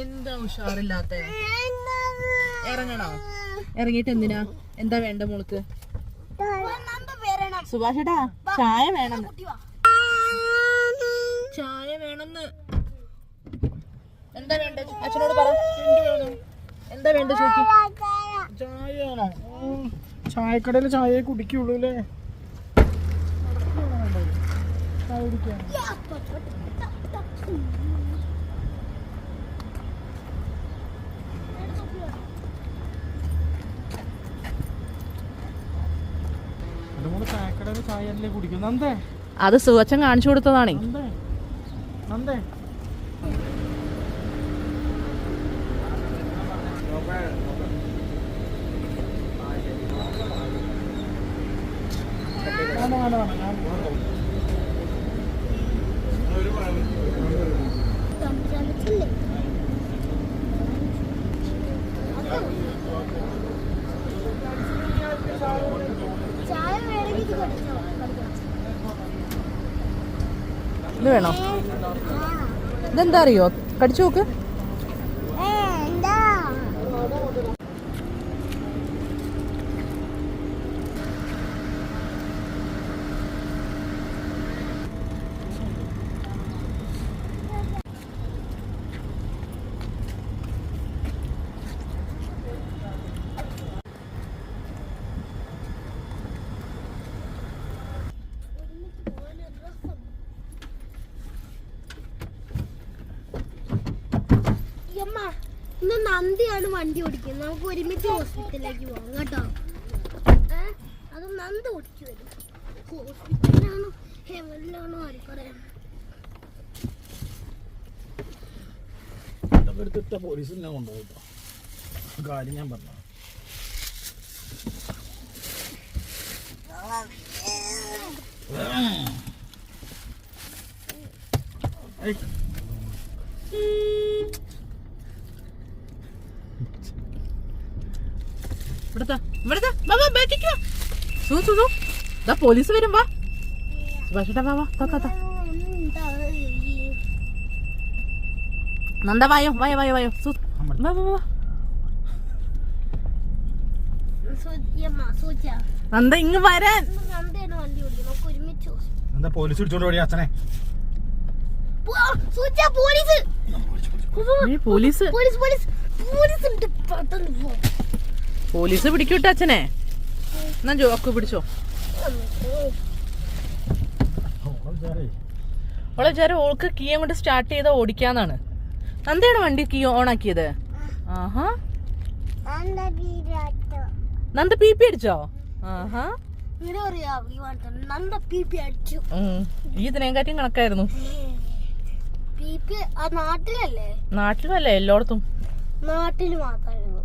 എന്താ ഉഷാറില്ലാത്ത? ഇറങ്ങണോ? ഇറങ്ങിയിട്ട് എന്തിനാ? എന്താ വേണ്ട മോൾക്ക്? സുഭാഷേട്ടാ ചായ വേണം ചായ വേണമെന്ന്. എന്താ വേണ്ട? അച്ഛനോട് പറ. എന്താ വേണ്ട ചോദിക്കും. ചായയാണോ. ചായക്കടയിൽ ചായയെ കുടിക്കുള്ളൂ അല്ലേ? ചായ കുടിക്കാൻ എന്റെ മോൾ ചായക്കടയിൽ ചായ അല്ലേ കുടിക്കും നന്ദേ അത് സുവച്ചൻ കാണിച്ചു കൊടുത്തതാണേ. വേണ്ട വേണ്ട വേണ്ട. ഞാൻ ചായ വേണമെങ്കിൽ ഇത് വേണോ? ഇതെന്താ അറിയോ? കടിച്ചു നോക്ക് എന്താ അമ്മ ഇന്ന് നന്ദിയാണ് വണ്ടി ഓടിക്കുന്നത്. നമുക്ക് ഒരുമിച്ച് ഹോസ്പിറ്റലിലേക്ക് പോകാം കേട്ടോ? അത് നന്ദി ഓടിച്ചു വരും. ഹോസ്പിറ്റലിലാണോ? ഹെവനിലാണോ? ആർക്കറിയാം എടുത്തിട്ട പോലീസിനെ കേട്ടോ. കാര്യം ഞാൻ പറഞ്ഞു? പോലീസ് വരും വാ. സുഭാഷേട്ടാ വാ വാ താ, താ, താ. നന്ദ വായോ വായോ വായോ വായോ. സു. വാ വാ വാ. നന്ദ ഇങ്ങ് വരാൻ. എന്താ പോലീസ് പിടിച്ചോണ്ട് അച്ഛനെ. Police. Police. Police police. Police പിടിക്കൂട്ട അച്ഛനെ. എന്നാ ജോക്ക് പിടിച്ചോ. ഓളെ വിചാരം ഓൾക്ക് കീ അങ്ങോട്ട് സ്റ്റാർട്ട് ചെയ്ത ഓടിക്കാന്നാണ്. നന്ദയാണ് വണ്ടി കീ ഓൺ ആക്കിയത്? ആഹാ. നന്ദ പി പി അടിച്ചോ? ആഹാ. ഇതിനെക്കാട്ടിയും കണക്കായിരുന്നു. നാട്ടിലല്ലേ എല്ലായിടത്തും. നാട്ടിൽ മാത്രമായിരുന്നു